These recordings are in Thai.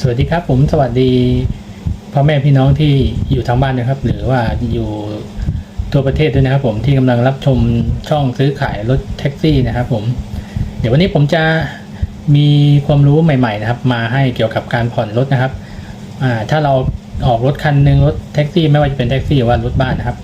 สวัสดีครับผมสวัสดีพ่อแม่พี่น้องที่อยู่ทางบ้านนะครับ หรือว่าอยู่ทั่วประเทศด้วยนะครับ ผมที่กำลังรับชมช่องซื้อขายรถแท็กซี่นะครับ ผม เดี๋ยววันนี้ผมจะมีความรู้ใหม่ ๆ นะครับ มาให้เกี่ยวกับการผ่อนรถนะครับถ้าเราออกรถคันหนึ่งรถแท็กซี่ไม่ว่าจะเป็นแท็กซี่หรือว่ารถบ้านนะครับ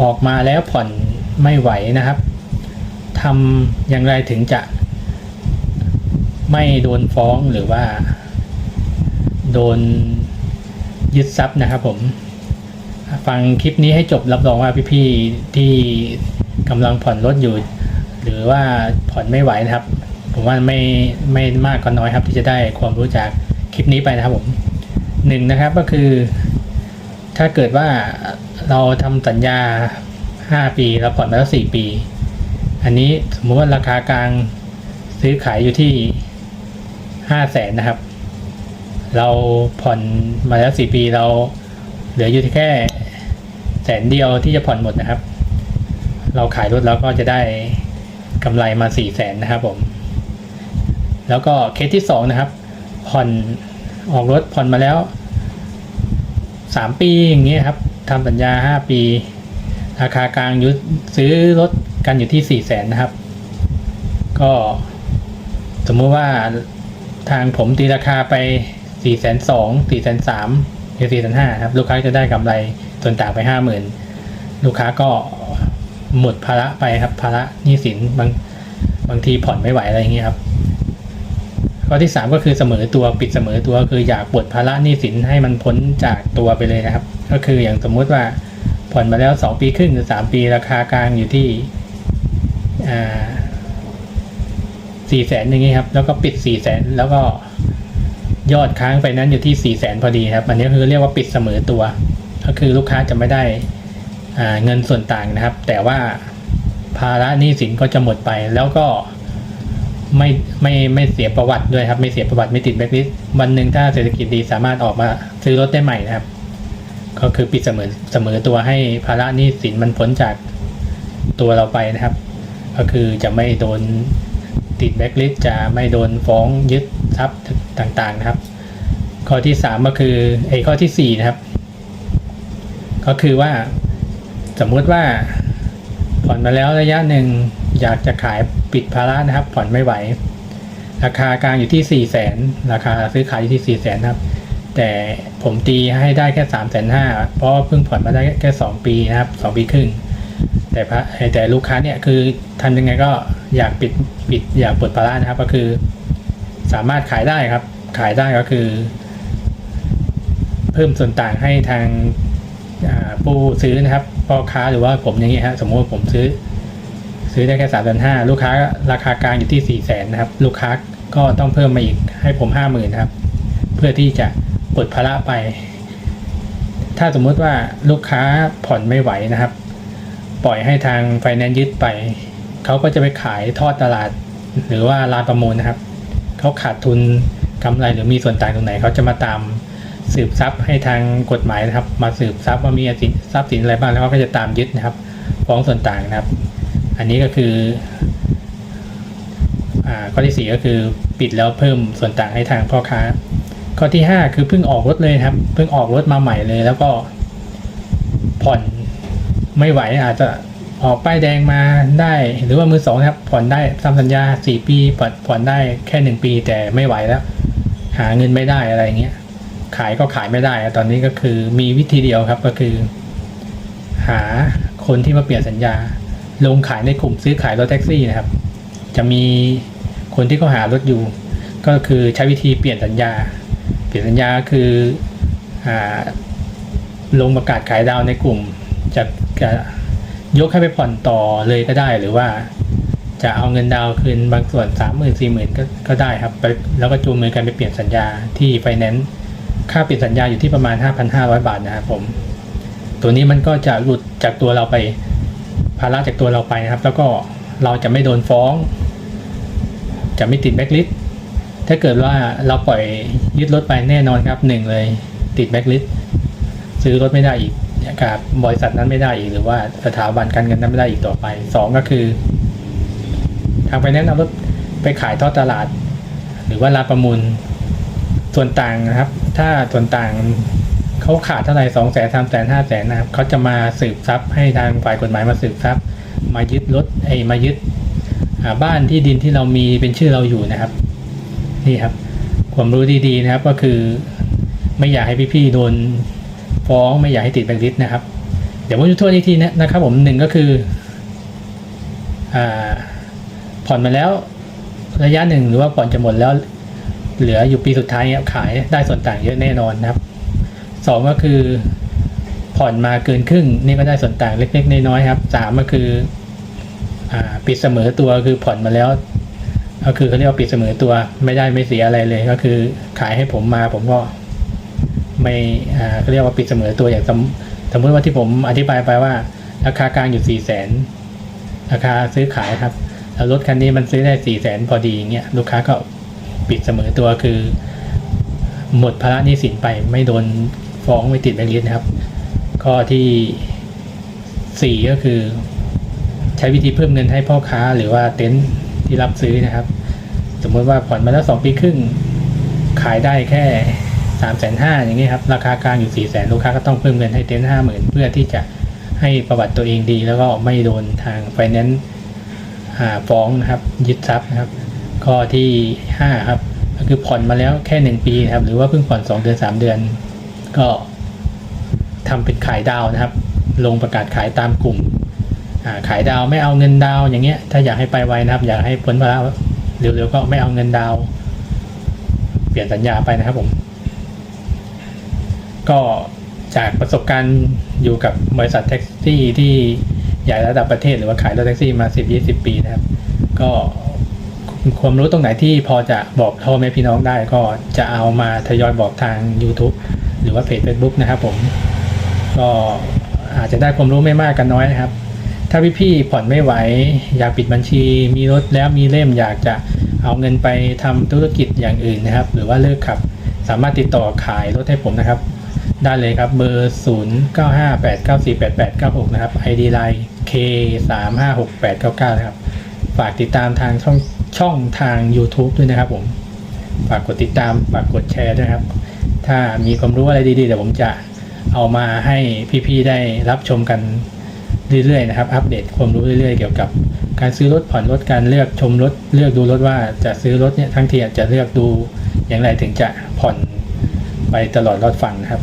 ออกมาแล้วผ่อนไม่ไหวนะครับทำอย่างไรถึงจะไม่โดนฟ้องหรือว่า โดนยึดทรัพย์นะครับผมฟังคลิปนี้ให้จบรับรองว่าพี่ๆที่กำลังผ่อนรถอยู่ หรือว่าผ่อนไม่ไหวนะครับ ผมว่าไม่ไม่มากก็น้อยครับ ที่จะได้ความรู้จากคลิปนี้ไปนะครับผมหนึ่งนะครับก็คือ ถ้าเกิดว่าเราทำสัญญา 5 ปีเราผ่อนมาแล้ว 4 ปี อันนี้สมมติว่าราคากลางซื้อขายอยู่ที่5แสนนะครับ เราผ่อนมาแล้ว4ปีเราเหลืออยู่ที่แค่แสนเดียวที่จะผ่อนหมดนะครับ เราขายรถแล้วก็จะได้กำไรมา4แสนนะครับผม แล้วก็เคสที่2นะครับ ผ่อนออกรถผ่อนมาแล้ว3ปีอย่างเงี้ยครับทำสัญญา5ปี ราคากลางอยุซื้อรถกันอยู่ที่4แสนนะครับ ก็สมมุติว่าทางผมตีราคาไป 4 2 0 0 0 4 3 0 0 0หรือ4 5 0 0ครับ ลูกค้าจะได้กำไรส่วนต่างไป50,000ลูกค้าก็หมดภาระไปครับภาระหนี้สินบางบางทีผ่อนไม่ไหวอะไรอย่างเงี้ยครับข้อที่ 3 ก็คือเสมอตัวปิดเสมอตัวคืออยากปลดภาระหนี้สินให้มันพ้นจากตัวไปเลยนะครับ ก็คืออย่างสมมุติว่าผ่อนมาแล้ว 2 ปีครึ่งหรือ 3 ปีราคากลางอยู่ที่สี่แสนอย่างงี้ครับ แล้วก็ปิดสี่แสนแล้วก็ ยอดค้างไปนั้นอยู่ที่สี่แสนพอดีครับ อันนี้คือเรียกว่าปิดเสมอตัว ก็คือลูกค้าจะไม่ได้เงินส่วนต่างนะครับ แต่ว่าภาระหนี้สินก็จะหมดไป แล้วก็ไม่ไม่ไม่เสียประวัติด้วยครับ ไม่เสียประวัติไม่ติดแบล็คลิสต์วันหนึ่งถ้าเศรษฐกิจดีสามารถออกมาซื้อรถได้ใหม่นะครับ ก็คือปิดเสมอเสมอตัวให้ภาระหนี้สินมันพ้นจากตัวเราไปนะครับ ก็คือจะไม่โดน ติดแบ็กลิสจะไม่โดนฟ้องยึดทรัพย์ต่างๆนะครับ ข้อที่สามก็คือไอ้ข้อที่สี่นะครับ ก็คือว่าสมมุติว่าผ่อนมาแล้วระยะหนึ่งอยากจะขายปิดภาระนะครับ ผ่อนไม่ไหว ราคากลางอยู่ที่สี่แสนราคาซื้อขายอยู่ที่สี่แสนครับ แต่ผมตีให้ได้แค่สามแสนห้าเพราะเพิ่งผ่อนมาได้แค่สองปีนะครับสองปีครึ่งแต่พระแต่ลูกค้าเนี่ยคือทำยังไงก็อยากปิด ปิดอย่าปลดภาระนะครับ ก็คือ สามารถขายได้ครับ ขายได้ก็คือ เพิ่มส่วนต่างให้ทางผู้ซื้อนะครับพ่อค้าหรือว่าผมอย่างนี้ฮะสมมติว่าผมซื้อ ซื้อได้แค่สามพันห้าลูกค้าราคากลางอยู่ที่สี่แสนนะครับ ลูกค้าก็ต้องเพิ่มมาอีกให้ผมห้าหมื่นครับ เพื่อที่จะปลดภาระไป ถ้าสมมุติว่าลูกค้าผ่อนไม่ไหวนะครับ ปล่อยให้ทางไฟแนนซ์ยึดไป เขาก็จะไปขายทอดตลาด หรือว่าร้านประมูลนะครับ เขาขาดทุนกำไรหรือมีส่วนต่างตรงไหนเขาจะมาตามสืบทรัพย์ให้ทางกฎหมายนะครับ มาสืบทรัพย์ว่ามีทรัพย์สินอะไรบ้างแล้วก็จะตามยึดนะครับ ฟ้องส่วนต่างนะครับ อันนี้ก็คือข้อที่สี่ก็คือปิดแล้วเพิ่มส่วนต่างให้ทางพ่อค้า ข้อที่ห้าคือเพิ่งออกรถเลยครับเพิ่งออกรถมาใหม่เลย แล้วก็ผ่อนไม่ไหวอาจจะ ออกป้ายแดงมาได้ หรือว่ามือสองนะครับ ผ่อนได้ทำสัญญาสี่ปีผ่อนผ่อนได้แค่หนึ่งปีแต่ไม่ไหวแล้ว หาเงินไม่ได้อะไรเงี้ยขายก็ขายไม่ได้ ตอนนี้ก็คือมีวิธีเดียวครับก็คือ หาคนที่มาเปลี่ยนสัญญา ลงขายในกลุ่มซื้อขายรถแท็กซี่นะครับ จะมีคนที่เขาหารถอยู่ ก็คือใช้วิธีเปลี่ยนสัญญา เปลี่ยนสัญญาคืออ่าลงประกาศขายดาวในกลุ่มจะจะ ยกให้ไปผ่อนต่อเลยก็ได้หรือว่า จะเอาเงินดาวน์คืนบางส่วนสามหมื่นสี่หมื่นก็ได้ครับไปแล้วก็จูงมือกันไปเปลี่ยนสัญญาที่ไฟแนนซ์ค่าเปลี่ยนสัญญาอยู่ที่ประมาณ 5,500 บาทนะครับผม ตัวนี้มันก็จะหลุดจากตัวเราไปภาระจากตัวเราไปนะครับ แล้วก็เราจะไม่โดนฟ้อง จะไม่ติดแบ็คลิสถ้าเกิดว่าเราปล่อยยึดรถไปแน่นอนครับหนึ่งเลย ติดแบ็คลิสซื้อรถไม่ได้อีก กับบริษัทนั้นไม่ได้อีกหรือว่าสถาบันการเงินนั้นไม่ได้อีกต่อไปสองก็คือทางไฟแนนซ์เอารถไปขายทอดตลาด หรือว่าร้านประมูลส่วนต่างนะครับ ถ้าส่วนต่างเขาขาดเท่าไหร่สองแสนสามแสนห้าแสนนะครับเขาจะมาสืบทรัพย์ให้ทางฝ่ายกฎหมายมาสืบทรัพย์ มายึดรถไอ้มายึดบ้านที่ดินที่เรามีเป็นชื่อเราอยู่นะครับนี่ครับความรู้ดีๆนะครับก็คือไม่อยากให้พี่ๆโดน ฟ้องไม่อยากให้ติดแบงค์ลิสต์นะครับ เดี๋ยวผมจะทวนอีกทีนะนะครับผมหนึ่งก็คืออ่าผ่อนมาแล้วระยะหนึ่งหรือว่าผ่อนจะหมดแล้วเหลืออยู่ปีสุดท้ายเนี่ยขายได้ส่วนต่างเยอะแน่นอนนะครับสองก็คือผ่อนมาเกินครึ่งนี่ก็ได้ส่วนต่างเล็กๆน้อยๆครับสามก็คืออ่าปิดเสมอตัวคือผ่อนมาแล้ว ก็คือเขาเรียกว่าปิดเสมอตัวไม่ได้ไม่เสียอะไรเลยก็คือขายให้ผมมาผมก็ ไม่อ่าเขาเรียกว่าปิดเสมอตัวอย่างสมสมมติว่าที่ผมอธิบายไปว่า ราคากลางอยู่สี่แสนราคาซื้อขายครับแล้วรถคันนี้มันซื้อได้สี่แสนพอดีอย่างเงี้ยลูกค้าก็ปิดเสมอตัวคือ หมดภาระหนี้สินไปไม่โดนฟ้องไม่ติดแบงค์ลิสต์นะครับ ข้อที่สี่ก็คือ ใช้วิธีเพิ่มเงินให้พ่อค้าหรือว่าเต็นท์ที่รับซื้อนะครับ สมมติว่าผ่อนมาแล้วสองปีครึ่งขายได้แค่ สามแสนห้าอย่างนี้ครับ ราคากลางอยู่สี่แสนลูกค้าก็ต้องเพิ่มเงินให้เต็นท์ห้าหมื่นเพื่อที่จะให้ประวัติตัวเองดี แล้วก็ไม่โดนทางไฟแนนซ์ฟ้องนะครับยึดทรัพย์นะครับ ข้อที่ห้าครับก็คือผ่อนมาแล้วแค่หนึ่งปีครับ หรือว่าเพิ่งผ่อนสองเดือนสามเดือน ก็ทำเป็นขายดาวนะครับ ลงประกาศขายตามกลุ่มาขายดาวไม่เอาเงินดาวอย่างเงี้ย ถ้าอยากให้ไปไวนะครับ อยากให้พ้นภาระเร็วๆก็ไม่เอาเงินดาว เปลี่ยนสัญญาไปนะครับผม ก็จากประสบการณ์อยู่กับบริษัทแท็กซี่ที่ใหญ่ระดับประเทศหรือว่าขายรถแท็กซี่มา 10-20 ปีนะครับ ก็ความรู้ตรงไหนที่พอจะบอกพ่อแม่พี่น้องได้ก็จะเอามาทยอยบอกทาง YouTube หรือว่าเพจ Facebook นะครับผม ก็อาจจะได้ความรู้ไม่มากกันน้อยนะครับ ถ้าพี่ๆผ่อนไม่ไหว อยากปิดบัญชี มีรถแล้วมีเล่มอยากจะเอาเงินไปทำธุรกิจอย่างอื่นนะครับ หรือว่าเลิกขับ สามารถติดต่อขายรถให้ผมนะครับ ได้เลยครับเบอร์ 0 9 5 8 9 4 8 8 9 6 นะครับ ID Line K 3 5 6 8 9 9 นะครับ ฝากติดตามทางช่องช่องทาง YouTube ด้วยนะครับผม ฝากกดติดตาม ฝากกดแชร์ด้วยครับ ถ้ามีความรู้อะไรดีๆเดี๋ยวผมจะเอามาให้พี่ๆได้รับชมกันเรื่อยๆนะครับ อัปเดตความรู้เรื่อยๆ เกี่ยวกับการซื้อรถผ่อนรถการเลือกชมรถเลือกดูรถว่าจะซื้อรถเนี่ยทั้งทีจจะเลือกดูอย่างไรถึงจะผ่อนไปตลอดรอดฟังนะครับ